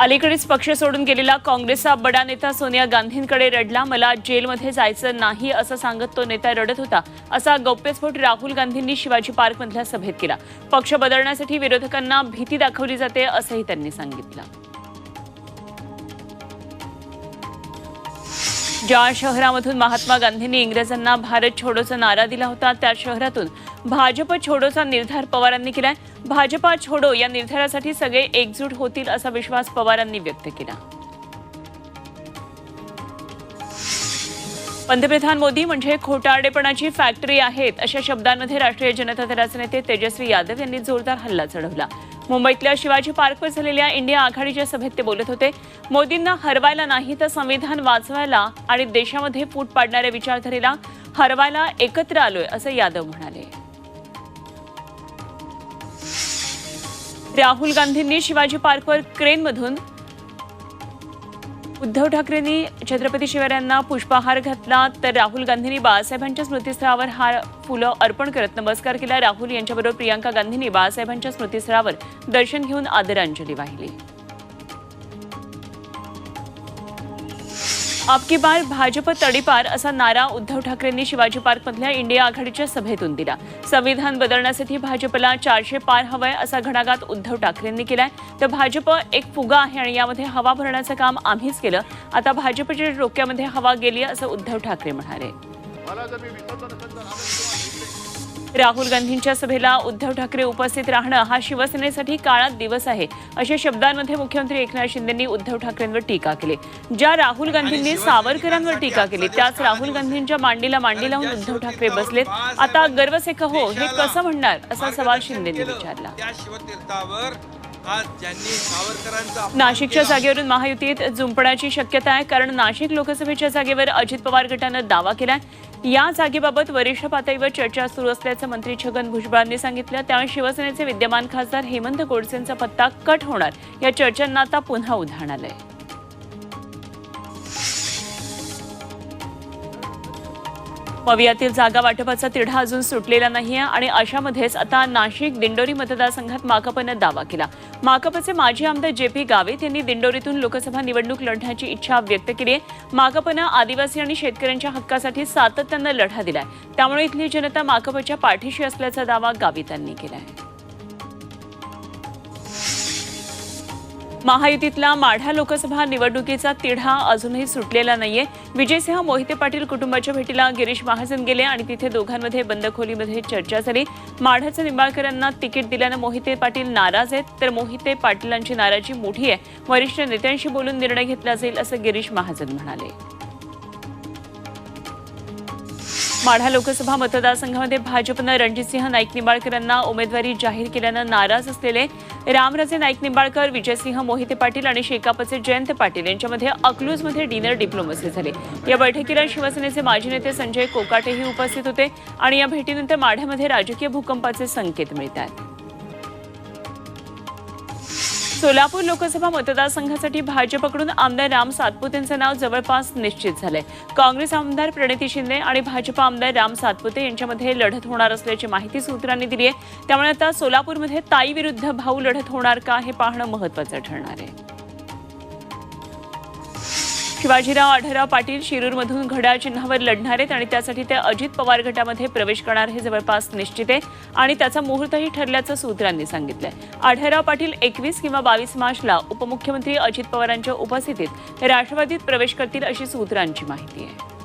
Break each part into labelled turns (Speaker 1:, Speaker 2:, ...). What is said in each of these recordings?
Speaker 1: अलीकडेच पक्ष सोडून गेलेला काँग्रेसचा बडा नेता सोनिया गांधींकडे रडला. मला जेलमध्ये जायचं नाही असं सांगत तो नेता रडत होता असा गौप्यस्फोट राहुल गांधींनी शिवाजी पार्कमधल्या सभेत केला. पक्ष बदलण्यासाठी विरोधकांना भीती दाखवली जाते असंही त्यांनी सांगितलं. ज्या शहरामधून महात्मा गांधींनी इंग्रजांना भारत छोडोचा नारा दिला होता त्या शहरातून भाजप छोडोचा निर्धार पवारांनी केलाय. भाजपा छोडो या निर्धारासाठी सगळे एकजूट होतील असा विश्वास पवारांनी व्यक्त केला. पंतप्रधान मोदी म्हणजे खोटारडेपणाची फॅक्टरी आहेत अशा शब्दांमध्ये राष्ट्रीय जनता दलाचे नेते तेजस्वी यादव यांनी जोरदार हल्ला चढवला. मुंबईतल्या शिवाजी पार्कवर झालेल्या इंडिया आघाडीच्या सभेत ते बोलत होते मोदींना हरवायला नाही तर संविधान वाचवायला आणि देशामध्ये फूट पाडणाऱ्या विचारधारेला हरवायला एकत्र आलोय असं यादव म्हणाले. राहुल गांधींनी शिवाजी पार्कवर क्रेनमधून उद्धव ठाकरेंनी छत्रपती शिवरायांना पुष्पहार घातला तर राहुल गांधींनी बाळासाहेबांच्या स्मृतीस्थळावर हार फुलं अर्पण करत नमस्कार केला. राहुल यांच्याबरोबर प्रियांका गांधींनी बाळासाहेबांच्या स्मृतीस्थळावर दर्शन घेऊन आदरांजली वाहिली. आपकी बार भाजप तडीपार असा नारा उद्धव ठाकरेंनी शिवाजी पार्कमधल्या इंडिया आघाडीच्या सभेतून दिला. संविधान बदलण्यासाठी भाजपला चारशे पार हवंय असा घणाघात उद्धव ठाकरेंनी केलाय. तर भाजप एक फुगा आहे आणि यामध्ये हवा भरण्याचं काम आम्हीच केलं. आता भाजपच्या डोक्यामध्ये हवा गेली असं उद्धव ठाकरे म्हणाले. राहुल गांधींच्या सभेला उद्धव ठाकरे उपस्थित राहणं हा शिवसेनेसाठी काळात दिवस आहे. अशा शब्दांमध्ये मुख्यमंत्री एकनाथ शिंदेंनी उद्धव ठाकरेंवर टीका केली. ज्या राहुल गांधींनी सावरकरांवर टीका केली त्याच राहुल गांधींच्या मांडीला मांडी लावून उद्धव ठाकरे बसलेत. आता गर्वसेख हो हे कसं म्हणणार? असा सवाल शिंदेंनी विचारला. नाशिकच्या जागेवरून महायुतीत जुंपण्याची शक्यता आहे कारण नाशिक लोकसभेच्या जागेवर अजित पवार गटानं दावा केलाय. या जागेबाबत वरिष्ठ पातळीवर चर्चा सुरू असल्याचं मंत्री छगन भुजबळांनी सांगितलं. त्यामुळे शिवसेनेचे विद्यमान खासदार हेमंत गोडसेंचा पत्ता कट होणार. या चर्चांना आता पुन्हा उधाण आलंय. मवियातील जागा वाटपाचा तिढा अजून सुटलेला नाहीये आणि अशामध्येच आता नाशिक दिंडोरी मतदारसंघात माकपनं दावा केला. माकपचे माजी आमदार जे पी गावित यांनी दिंडोरीतून लोकसभा निवडणूक लढण्याची इच्छा व्यक्त केली आहे. माकपनं आदिवासी आणि शेतकऱ्यांच्या हक्कासाठी सातत्यानं लढा दिलाय. त्यामुळे इथली जनता माकपच्या पाठीशी असल्याचा दावा गावितांनी केला आहे महायुतीतला माढा लोकसभा निवडणुकीचा तिढा अजूनही सुटलेला नाहीये. विजयसिंह मोहिते पाटील कुटुंबाच्या भेटीला गिरीश महाजन गेले आणि तिथे दोघांमध्ये बंद खोलीमध्ये चर्चा झाली. माढाचे निंबाळकरांना तिकीट दिल्यानं मोहिते पाटील नाराज आहेत. तर मोहिते पाटीलांची नाराजी मोठी आहे. वरिष्ठ नेत्यांशी बोलून निर्णय घेतला जाईल असं गिरीश महाजन म्हणाले. माढा लोकसभा मतदारसंघामध्ये भाजपनं रणजितसिंह नाईक निंबाळकर यांना उमेदवारी जाहीर केल्यानं नाराज असलेले रामराजे नाईक निंबाळकर विजयसिंह मोहिते पाटील आणि शेकापचे जयंत पाटील यांच्यामध्ये अकलूजमध्ये डिनर डिप्लोमसी झाली. या बैठकीला शिवसेनेचे माजी नेते संजय कोकाटेही उपस्थित होते आणि या भेटीनंतर माढ्यामध्ये राजकीय भूकंपाचे संकेत मिळत आहेत सोलापूर लोकसभा मतदारसंघासाठी भाजपकडून आमदार राम सातपुतेंचं नाव जवळपास निश्चित झालंय. काँग्रेस आमदार प्रणिती शिंदे आणि भाजप आमदार राम सातपुते यांच्यामध्ये लढत होणार असल्याची माहिती सूत्रांनी दिली आहे. त्यामुळे आता सोलापूरमध्ये ताई विरुद्ध भाऊ लढत होणार का हे पाहणं महत्वाचं ठरणार आहे. शिवाजीराव आढळराव पाटील शिरूरमधून घड्याळ चिन्हावर लढणार आहेत आणि त्यासाठी ते अजित पवार गटामध्ये प्रवेश करणार हे जवळपास निश्चित आहे. आणि त्याचा मुहूर्तही ठरल्याचं सूत्रांनी सांगितलंय. आढळराव पाटील एकवीस किंवा बावीस मार्चला उपमुख्यमंत्री अजित पवारांच्या उपस्थितीत राष्ट्रवादीत प्रवेश करतील अशी सूत्रांची माहिती आहे.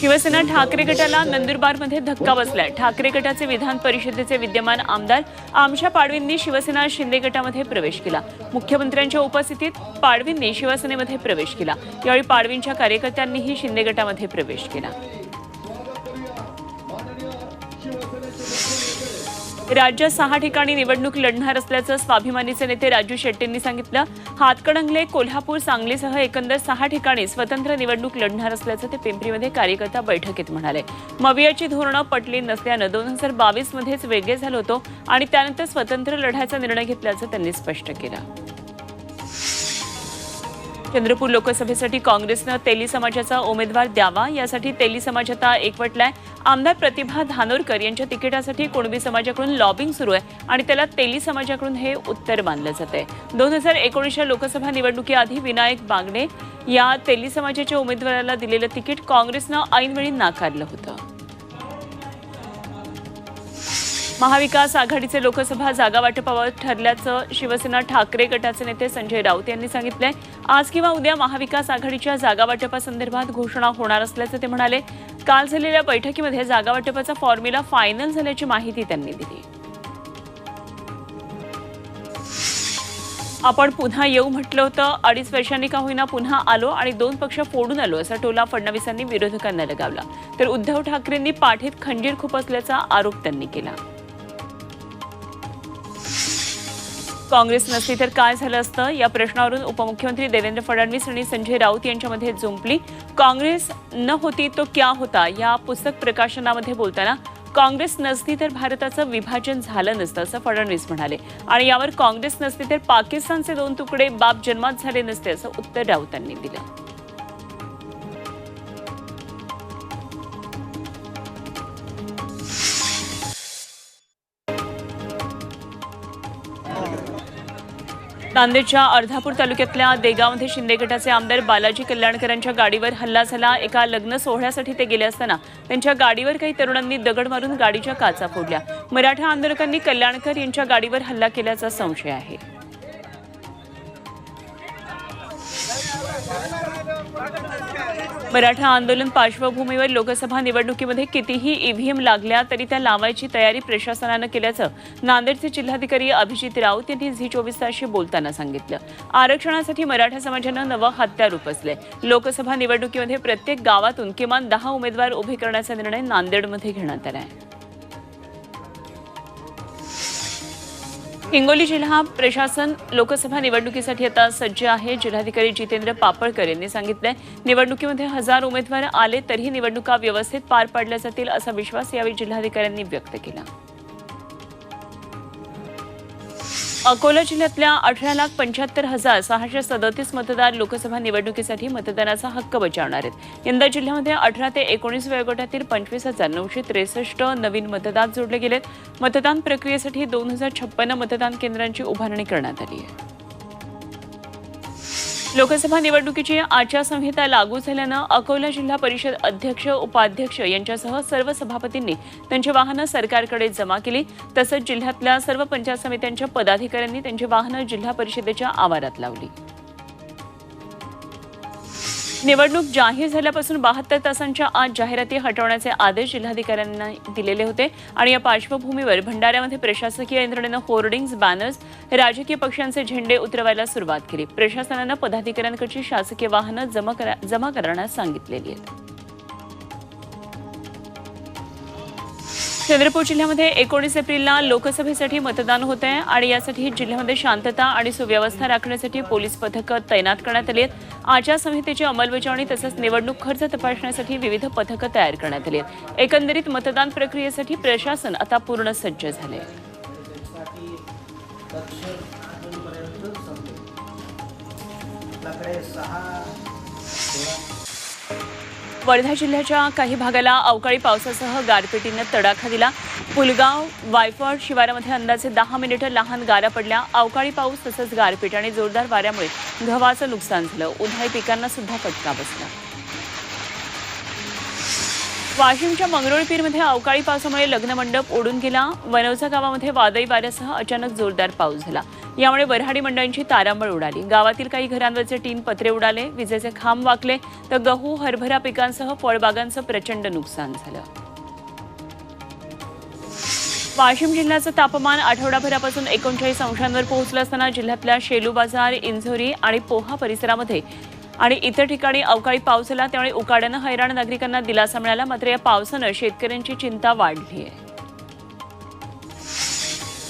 Speaker 1: शिवसेना ठाकरे गटाला नंदुरबारमध्ये धक्का बसलाय. ठाकरे गटाचे विधान परिषदेचे विद्यमान आमदार आमशा पाडवींनी शिवसेना शिंदे गटामध्ये प्रवेश केला. मुख्यमंत्र्यांच्या उपस्थितीत पाडवींनी शिवसेनेमध्ये प्रवेश केला. यावेळी पाडवींच्या कार्यकर्त्यांनीही शिंदे गटामध्ये प्रवेश केला. राज्यात सहा ठिकाणी निवडणूक लढणार असल्याचं स्वाभिमानीचे नेते राजू शेट्टींनी सांगितलं. हातकणंगले कोल्हापूर सांगलीसह एकंदर सहा ठिकाणी स्वतंत्र निवडणूक लढणार असल्याचं ते पिंपरीमध्ये कार्यकर्ता बैठकीत म्हणाले. मवियाची धोरणं पटली नसल्यानं दोन हजार बावीसमध्येच वेगळे झालो होतो आणि त्यानंतर स्वतंत्र लढायचा निर्णय घेतल्याचं त्यांनी स्पष्ट केलं. चंद्रपूर लोकसभेसाठी काँग्रेसनं तेली समाजाचा उमेदवार द्यावा यासाठी तेली समाज आता एकवटलाय. आमदार प्रतिभा धानोरकर यांच्या तिकिटासाठी कुणबी समाजाकडून लॉबिंग सुरू आहे आणि त्याला तेली समाजाकडून हे उत्तर मानलं जात आहे. दोन हजार एकोणीसच्या लोकसभा निवडणुकीआधी विनायक बागणे या तेली समाजाच्या उमेदवाराला दिलेलं तिकीट काँग्रेसनं ऐनवेळी नाकारलं होतं. महाविकास आघाडीचे लोकसभा जागा वाटपावर ठरल्याचं शिवसेना ठाकरे गटाचे नेते संजय राऊत यांनी सांगितलंय. आज किंवा उद्या महाविकास आघाडीच्या जागावाटपासंदर्भात घोषणा होणार असल्याचं ते म्हणाले. काल झालेल्या बैठकीमध्ये जागावाटपाचा फॉर्म्युला फायनल झाल्याची माहिती त्यांनी दिली. आपण पुन्हा येऊ म्हटलं होतं. अडीच वर्षांनी का होईना पुन्हा आलो आणि दोन पक्ष फोडून आलो असा टोला फडणवीसांनी विरोधकांना लगावला. तर उद्धव ठाकरेंनी पाठीत खंजीर खूप असल्याचा आरोप त्यांनी केला. काँग्रेस नसती तर काय झालं असतं? या प्रश्नावरून उपमुख्यमंत्री देवेंद्र फडणवीस आणि संजय राऊत यांच्यामध्ये जुंपली. काँग्रेस न होती तो क्या होता? या पुस्तक प्रकाशनामध्ये बोलताना काँग्रेस नसती तर भारताचं विभाजन झालं नसतं असं फडणवीस म्हणाले. आणि यावर काँग्रेस नसती तर पाकिस्तानचे दोन तुकडे बाप जन्मात झाले नसते असं उत्तर राऊतांनी दिलं. नांदेडच्या अर्धापूर तालुक्यातल्या देगावमध्ये शिंदे गटाचे आमदार बालाजी कल्याणकरांच्या गाडीवर हल्ला झाला. एका लग्न सोहळ्यासाठी ते गेले असताना त्यांच्या गाडीवर काही तरुणांनी दगड मारून गाडीच्या काचा फोडल्या. मराठा आंदोलकांनी कल्याणकर यांच्या गाडीवर हल्ला केल्याचा संशय आहे. मराठा आंदोलन पार्श्वभूमीवर लोकसभा निवडणुकीमध्ये कितीही ईव्हीएम लागल्या तरी त्या लावायची तयारी प्रशासनानं केल्याचं नांदेडचे जिल्हाधिकारी अभिजित राऊत यांनी झी चोवीस तासशी बोलताना सांगितलं. आरक्षणासाठी मराठा समाजानं नवं हत्यार उपसले. लोकसभा निवडणुकीमध्ये प्रत्येक गावातून किमान दहा उमेदवार उभे करण्याचा निर्णय नांदेडमध्ये घेण्यात आला आहे हिंगोली जिल्हा प्रशासन लोकसभा निवडणुकीसाठी आता सज्ज आहे. जिल्हाधिकारी जितेंद्र पापळकर यांनी सांगितलंय निवडणुकीमध्ये हजार उमेदवार आले तरीही निवडणुका व्यवस्थित पार पाडल्या जातील असा विश्वास यावेळी जिल्हाधिकाऱ्यांनी व्यक्त केला. अकोला जिल्ह्यातल्या अठरा लाख पंच्याहत्तर हजार सहाशे सदतीस मतदार लोकसभा निवडणुकीसाठी मतदानाचा हक्क बजावणार आहेत. यंदा जिल्ह्यामध्ये अठरा ते एकोणीस वयोगटातील पंचवीस हजार नऊशे त्रेसष्ट नवीन मतदार जोडले गेलेत. मतदान प्रक्रियेसाठी दोन हजार छप्पन्न मतदान केंद्रांची उभारणी करण्यात आली आहे. लोकसभा निवडणुकीची आचारसंहिता लागू झाल्यानं अकोला जिल्हा परिषद अध्यक्ष उपाध्यक्ष यांच्यासह सर्व सभापतींनी त्यांची वाहनं सरकारकडे जमा केली. तसंच जिल्ह्यातल्या सर्व पंचायत समित्यांच्या पदाधिकाऱ्यांनी त्यांची वाहनं जिल्हा परिषदेच्या आवारात लावली. निवडणूक जाहीर झाल्यापासून बहात्तर तासांच्या आत जाहिराती हटवण्याचे आदेश जिल्हाधिकाऱ्यांना दिलेले होते. आणि या पार्श्वभूमीवर भंडाऱ्यामध्ये प्रशासकीय यंत्रणेनं होर्डिंग्ज बॅनर्स राजकीय पक्षांचे झेंडे उतरवायला सुरुवात केली. प्रशासनानं पदाधिकाऱ्यांकडची शासकीय वाहनं जमा करा जमा करण्यास सांगितलेली आहेत. चंद्रपूर जिल्ह्यामध्ये एकोणीस एप्रिलला लोकसभेसाठी मतदान होत आहे आणि यासाठी जिल्ह्यामध्ये शांतता आणि सुव्यवस्था राखण्यासाठी पोलीस पथकं तैनात करण्यात आली आहेत. आचारसंहितेची अंमलबजावणी तसंच निवडणूक खर्च तपासण्यासाठी विविध पथकं तयार करण्यात आली आहेत. एकंदरीत मतदान प्रक्रियेसाठी प्रशासन आता पूर्ण सज्ज झाले
Speaker 2: सहा
Speaker 1: वर्धा जिल्ह्याच्या काही भागाला अवकाळी पावसासह गारपिटीनं तडाखा दिला. पुलगाव वायफळ शिवारामध्ये अंदाजे दहा मिनिटं लहान गारा पडल्या. अवकाळी पाऊस तसंच गारपीट आणि जोरदार वाऱ्यामुळे गव्हाचं नुकसान झालं. उन्हाळी पिकांना सुद्धा फटका बसला. वाशिमच्या मंगरुळपीरमध्ये अवकाळी पावसामुळे लग्नमंडप ओढून गेला. वनवसा गावामध्ये वादळी वाऱ्यासह अचानक जोरदार पाऊस झाला. यामुळे वऱ्हाडी मंडळांची तारांबळ उडाली. गावातील काही घरांवरचे टीन पत्रे उडाले विजेचे खांब वाकले तर गहू हरभरा पिकांसह फळबागांचं प्रचंड नुकसान झालं. वाशिम जिल्ह्याचं तापमान आठवडाभरापासून एकोणचाळीस अंशांवर पोहोचलं असताना जिल्ह्यातल्या शेलू बाजार इंझोरी आणि पोहा परिसरामध्ये आणि इतर ठिकाणी अवकाळी पाऊस झाला त्यामुळे उकाड्यानं हैराण नागरिकांना दिलासा मिळाला मात्र या पावसानं शेतकऱ्यांची चिंता वाढली आहे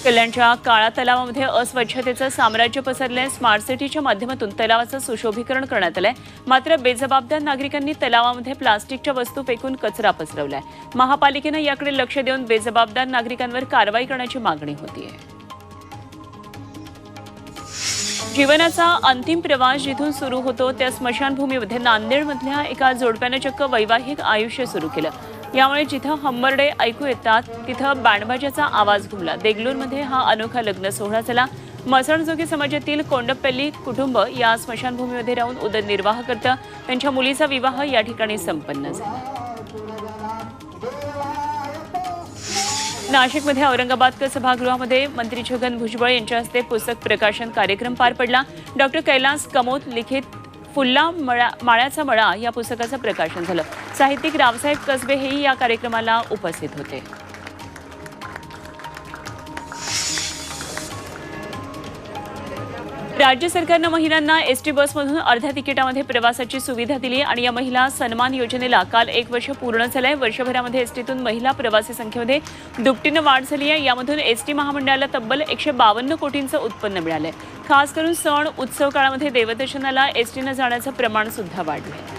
Speaker 1: कल्याणच्या काळा तलावामध्ये अस्वच्छतेचं साम्राज्य पसरलंय. स्मार्ट सिटीच्या माध्यमातून तलावाचं सुशोभीकरण करण्यात आलंय. मात्र बेजबाबदार नागरिकांनी तलावामध्ये प्लास्टिकच्या वस्तू फेकून कचरा पसरवलाय. महापालिकेनं याकडे लक्ष देऊन बेजबाबदार नागरिकांवर कारवाई करण्याची मागणी होतीये. जीवनाचा अंतिम प्रवास जिथून सुरू होतो त्या स्मशानभूमीमध्ये नांदेडमधल्या एका जोडप्यानं चक्क वैवाहिक आयुष्य सुरू केलं. यामुळे जिथं हंबरडे ऐकू येतात तिथं बँडबाजाचा आवाज घुमला. देगलूरमध्ये हा अनोखा लग्न सोहळा झाला. मसणजोगी समाजातील कोंडपल्ली कुटुंब या स्मशानभूमीमध्ये राहून उदरनिर्वाह करतं. त्यांच्या मुलीचा विवाह या ठिकाणी संपन्न झाला. नाशिकमध्ये औरंगाबादकर सभागृहामध्ये मंत्री छगन भुजबळ यांच्या हस्ते पुस्तक प्रकाशन कार्यक्रम पार पडला. डॉक्टर कैलास कमोत लिखित फुल्ला मळा माळ्याचा मळा या पुस्तकाचं प्रकाशन झालं. साहित्यिक रावसाहेब कसबे हेही या कार्यक्रमाला उपस्थित होते. राज्य सरकारनं महिलांना एस टी बसमधून अर्ध्या तिकिटामध्ये प्रवासाची सुविधा दिली आणि या महिला सन्मान योजनेला काल एक वर्ष पूर्ण झालंय. वर्षभरामध्ये एसटीतून महिला प्रवासी संख्येमध्ये दुपटीनं वाढ झाली आहे. यामधून एस टी महामंडळाला तब्बल एकशे बावन्न कोटींचं उत्पन्न मिळालंय. खास करून सण उत्सव काळामध्ये देवदर्शनाला एसटीनं जाण्याचं प्रमाण सुद्धा वाढलंय.